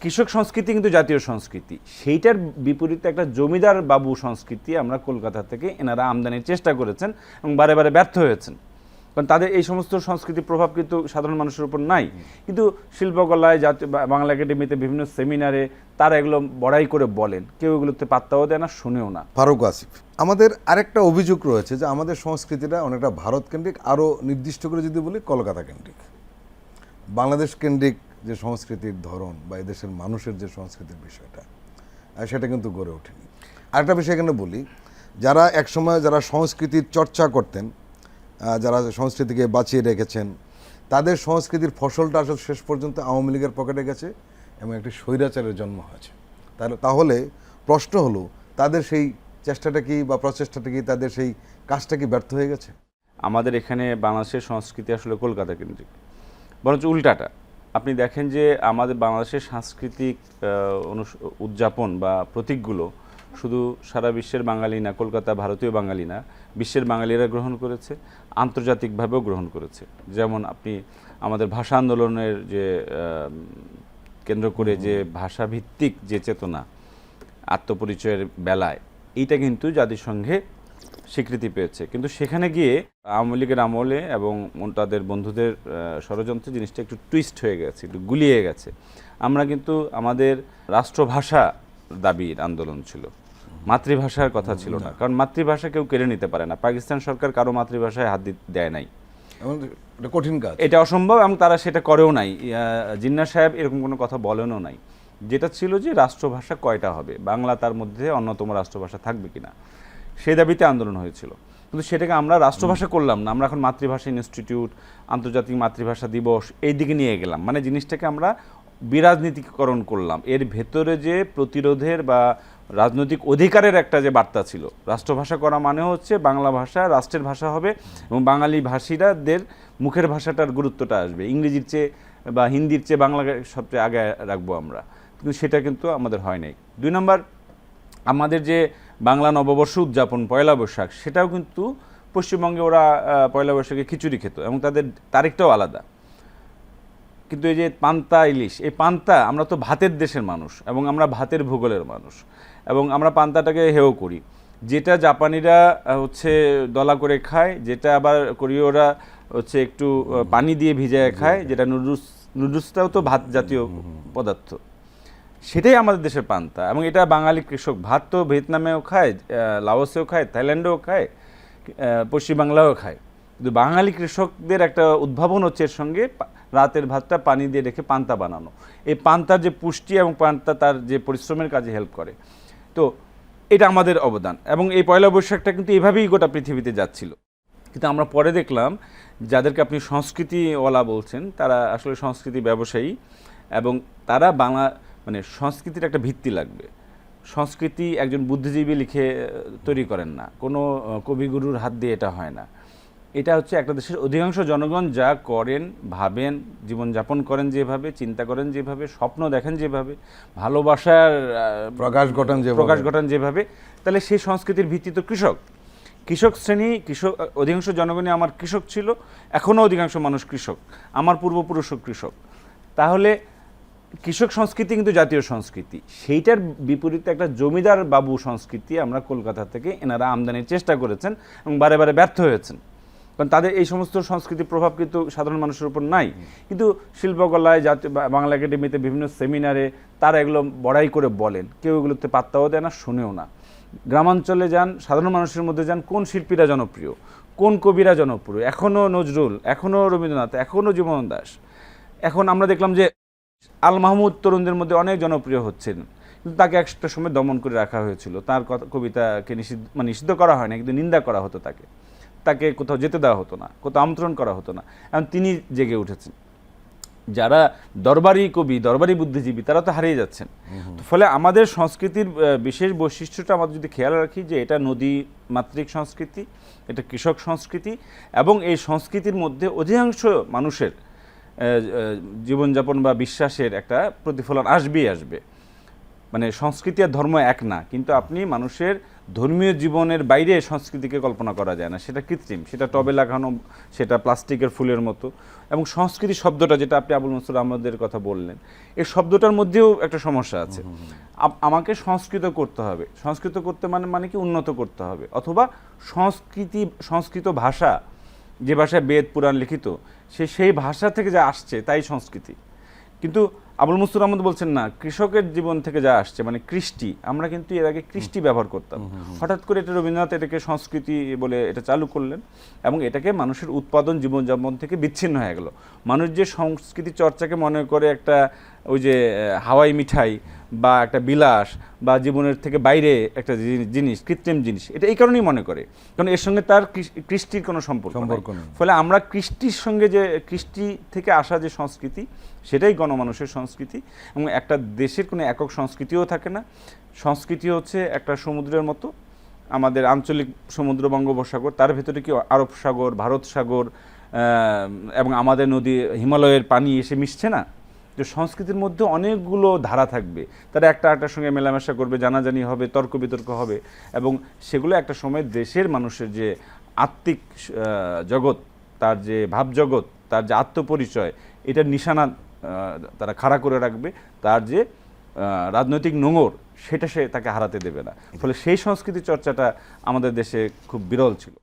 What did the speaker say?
কৃষক সংস্কৃতি কিন্তু জাতীয় সংস্কৃতি। সেইটার বিপরীতে একটা জমিদার বাবু সংস্কৃতি আমরা কলকাতা থেকে এনারা আমদানির চেষ্টা করেছেন এবং বারে বারে ব্যর্থ হয়েছেন। কারণ তাদের এই সমস্ত সংস্কৃতির প্রভাব কিন্তু সাধারণ মানুষের উপর নাই। কিন্তু শিল্পকলায় জাতীয় বাংলা একাডেমিতে বিভিন্ন সেমিনারে তারা এগুলো বড়াই করে বলেন। কেউ এগুলোতে পাত্তাও দেয় না, শুনেও না। ফারুক আসিফ, আমাদের আরেকটা অভিযোগ রয়েছে যে আমাদের সংস্কৃতিটা অনেকটা ভারত কেন্দ্রিক, আরও নির্দিষ্ট করে যদি বলি কলকাতা কেন্দ্রিক। বাংলাদেশ কেন্দ্রিক যে সংস্কৃতির ধরন বা এদেশের মানুষের যে সংস্কৃতির বিষয়টা সেটা কিন্তু গড়ে ওঠেনি। আরেকটা বিষয় এখানে বলি, যারা একসময় যারা সংস্কৃতির চর্চা করতেন যারা সংস্কৃতিকে বাঁচিয়ে রেখেছেন, তাদের সংস্কৃতির ফসলটা আসলে শেষ পর্যন্ত আওয়ামী লীগের পকেটে গেছে এবং একটি স্বৈরাচারের জন্ম হয়েছে। তাহলে তাহলে প্রশ্ন হলো, তাদের সেই চেষ্টাটা কি বা প্রচেষ্টাটা কি, তাদের সেই কাজটা কি ব্যর্থ হয়ে গেছে? আমাদের এখানে বাংলাদেশের সংস্কৃতি আসলে কলকাতা কেন্দ্রিক, বরঞ্চ উল্টাটা। আপনি দেখেন যে আমাদের বাংলাদেশের সাংস্কৃতিক উদযাপন বা প্রতীকগুলো শুধু সারা বিশ্বের বাঙালি না, কলকাতা ভারতীয় বাঙালি না, বিশ্বের বাঙালিরা গ্রহণ করেছে, আন্তর্জাতিকভাবেও গ্রহণ করেছে। যেমন আপনি আমাদের ভাষা আন্দোলনের যে কেন্দ্র করে যে ভাষাভিত্তিক যে চেতনা, আত্মপরিচয়ের বেলায়, এইটা কিন্তু জাতিসংঘে স্বীকৃতি পেয়েছে। কিন্তু সেখানে গিয়ে আওয়ামী লীগের আমলে এবং তাদের বন্ধুদের ষড়যন্ত্রে জিনিসটা একটু টুইস্ট হয়ে গেছে একটু গুলিয়ে গেছে। আমরা কিন্তু আমাদের রাষ্ট্রভাষা দাবির আন্দোলন ছিল। মাতৃভাষার কথা ছিল না। কারণ মাতৃভাষা কেউ কেড়ে নিতে পারে না। পাকিস্তান সরকার কারও মাতৃভাষায় হাত দেয় নাই। কঠিন কাজ। এটা অসম্ভব এবং তারা সেটা করেও নাই। জিন্না সাহেব এরকম কোনো কথা বলেনও নাই। যেটা ছিল যে রাষ্ট্রভাষা কয়টা হবে? বাংলা তার মধ্যে অন্যতম রাষ্ট্রভাষা থাকবে কিনা? সেই দাবিতে আন্দোলন হয়েছিল। কিন্তু সেটাকে আমরা রাষ্ট্রভাষা করলাম না। আমরা এখন মাতৃভাষা ইনস্টিটিউট, আন্তর্জাতিক মাতৃভাষা দিবস এই দিকে নিয়ে গেলাম। মানে জিনিসটাকে আমরা বিরাজনীতিকরণ করলাম। এর ভেতরে যে প্রতিরোধের বা রাজনৈতিক অধিকারের একটা যে বার্তা ছিল, রাষ্ট্রভাষা করা মানে হচ্ছে বাংলা ভাষা রাষ্ট্রের ভাষা হবে এবং বাঙালি ভাষীরাদের মুখের ভাষাটার গুরুত্বটা আসবে। ইংরেজির চেয়ে বা হিন্দির চেয়ে বাংলাকে সবচেয়ে আগে রাখব আমরা। কিন্তু সেটা কিন্তু আমাদের হয় নাই। দুই নম্বর আমাদের যে বাংলা নববর্ষ উদযাপন পয়লা বৈশাখ সেটাও কিন্তু পশ্চিমবঙ্গে ওরা পয়লা বৈশাখে খিচুড়ি খেত এবং তাদের তারিখটাও আলাদা। কিন্তু এই যে পান্তা ইলিশ এই পান্তা আমরা তো ভাতের দেশের মানুষ এবং আমরা ভাতের ভূগোলের মানুষ এবং আমরা পান্তাটাকে হেও করি। যেটা জাপানিরা হচ্ছে দলা করে খায় যেটা আবার কোরীয়রা হচ্ছে একটু পানি দিয়ে ভিজায় খায় যেটা নুডলস নুডলসটাও তো ভাত জাতীয় পদার্থ। সেটাই আমাদের দেশের পান্তা। এবং এটা বাঙালি কৃষক ভাত তো ভিয়েতনামেও খায় লাওসেও খায়, থাইল্যান্ডেও খায় পশ্চিমবাংলাও খায়। কিন্তু বাঙালি কৃষকদের একটা উদ্ভাবন হচ্ছে এর সঙ্গে রাতের ভাতটা পানি দিয়ে রেখে পান্তা বানানো। এই পান্তার যে পুষ্টি এবং পান্তা তার যে পরিশ্রমের কাজে হেল্প করে। তো এটা আমাদের অবদান। এবং এই পয়লা বৈশাখটা কিন্তু এভাবেই গোটা পৃথিবীতে যাচ্ছিল। কিন্তু আমরা পরে দেখলাম, যাদেরকে আপনি সংস্কৃতিওয়ালা বলছেন, তারা আসলে সংস্কৃতি ব্যবসায়ী এবং তারা বাংলা মানে সংস্কৃতির একটা ভিত্তি লাগবে। সংস্কৃতি একজন বুদ্ধিজীবী লিখে তৈরি করেন না। কোনো কবিগুরুর হাত দিয়ে এটা হয় না। এটা হচ্ছে একটা দেশের অধিকাংশ জনগণ যা করেন ভাবেন জীবনযাপন করেন যেভাবে চিন্তা করেন যেভাবে স্বপ্ন দেখেন যেভাবে ভালোবাসার প্রকাশ ঘটান যে প্রকাশ ঘটান যেভাবে তাহলে সেই সংস্কৃতির ভিত্তি তো কৃষক। কৃষক শ্রেণি কৃষক অধিকাংশ জনগণই আমার কৃষক ছিল এখনও অধিকাংশ মানুষ কৃষক। আমার পূর্বপুরুষও কৃষক। তাহলে কৃষক সংস্কৃতি কিন্তু জাতীয় সংস্কৃতি। সেইটার বিপরীতে একটা জমিদার বাবু সংস্কৃতি আমরা কলকাতা থেকে এনারা আমদানির চেষ্টা করেছেন এবং বারে বারে ব্যর্থ হয়েছেন। কারণ তাদের এই সমস্ত সংস্কৃতির প্রভাব কিন্তু সাধারণ মানুষের উপর নাই। কিন্তু শিল্পকলায় জাতীয় বাংলা একাডেমিতে বিভিন্ন সেমিনারে তারা এগুলো বড়াই করে বলেন। কেউ এগুলোতে পাত্তাও দেয় না, শুনেও না। গ্রামাঞ্চলে যান, সাধারণ মানুষের মধ্যে যান, কোন শিল্পীরা জনপ্রিয়? কোন কবিরা জনপ্রিয়? এখনও নজরুল এখনও রবীন্দ্রনাথ এখনও জীবন দাস এখন আমরা দেখলাম যে আল মাহমুদ তরুণদের মধ্যে অনেক জনপ্রিয় হচ্ছেন। কিন্তু তাকে একটা সময় দমন করে রাখা হয়েছিল। তার কবিতাকে নিষিদ্ধ মানে নিষিদ্ধ করা হয় না কিন্তু নিন্দা করা হতো তাকে। তাকে কোথাও যেতে দেওয়া হতো না কোথাও আমন্ত্রণ করা হতো না। এখন তিনি জেগে উঠেছেন। যারা দরবারি কবি দরবারি বুদ্ধিজীবী তারা তো হারিয়ে যাচ্ছেন। ফলে আমাদের সংস্কৃতির বিশেষ বৈশিষ্ট্যটা আমাদের যদি খেয়াল রাখি যে এটা নদী মাতৃক সংস্কৃতি এটা কৃষক সংস্কৃতি এবং এই সংস্কৃতির মধ্যে অধিকাংশ মানুষের জীবনযাপন বা বিশ্বাসের একটা প্রতিফলন আসবেই আসবে। মানে সংস্কৃতি আর ধর্ম এক না কিন্তু আপনি মানুষের ধর্মীয় জীবনের বাইরে সংস্কৃতিকে কল্পনা করা যায় না। সেটা কৃত্রিম সেটা টবে লাগানো সেটা প্লাস্টিকের ফুলের মতো। এবং সংস্কৃতি শব্দটা যেটা আপনি আবুল মনসুর আহমদের কথা বললেন এই শব্দটার মধ্যেও একটা সমস্যা আছে। আম- আমাকে সংস্কৃত করতে হবে। সংস্কৃত করতে মানে মানে কি উন্নত করতে হবে? অথবা সংস্কৃতি সংস্কৃত ভাষা যে ভাষায় বেদ পুরাণ লিখিত সে সেই ভাষা থেকে যা আসছে তাই সংস্কৃতি। কিন্তু আবুল মুস্তুর আহমদ বলছেন না কৃষকের জীবন থেকে যা আসছে মানে কৃষ্টি আমরা কিন্তু এর আগে কৃষ্টি ব্যবহার করতাম। হঠাৎ করে এটা রবীন্দ্রনাথ এটাকে সংস্কৃতি বলে এটা চালু করলেন এবং এটাকে মানুষের উৎপাদন জীবনযাপন থেকে বিচ্ছিন্ন হয়ে গেল। মানুষ যে সংস্কৃতি চর্চাকে মনে করে একটা ওই যে হাওয়াই মিঠাই বা একটা বিলাস বা জীবনের থেকে বাইরে একটা জিনিস কৃত্রিম জিনিস এটা এই কারণেই মনে করে। কারণ এর সঙ্গে তার কৃষ্টির কোনো সম্পর্ক সম্পর্ক। ফলে আমরা কৃষ্টির সঙ্গে যে কৃষ্টি থেকে আসা যে সংস্কৃতি সেটাই গণমানুষের সংস্কৃতি এবং একটা দেশের কোনো একক সংস্কৃতিও থাকে না। সংস্কৃতি হচ্ছে একটা সমুদ্রের মতো। আমাদের আঞ্চলিক সমুদ্র বঙ্গোপসাগর তার ভেতরে কি আরব সাগর ভারত সাগর এবং আমাদের নদী হিমালয়ের পানি এসে মিশছে না? যে সংস্কৃতির মধ্যে অনেকগুলো ধারা থাকবে। তারা একটা একটার সঙ্গে মেলামেশা করবে জানাজানি হবে তর্ক বিতর্ক হবে এবং সেগুলো একটা সময় দেশের মানুষের যে আত্মিক জগৎ তার যে ভাবজগৎ তার যে আত্মপরিচয় এটার নিশানা তারা খাড়া করে রাখবে। তার যে রাজনৈতিক নোঙর সেটা সে তাকে হারাতে দেবে না। ফলে সেই সংস্কৃতি চর্চাটা আমাদের দেশে খুব বিরল ছিল।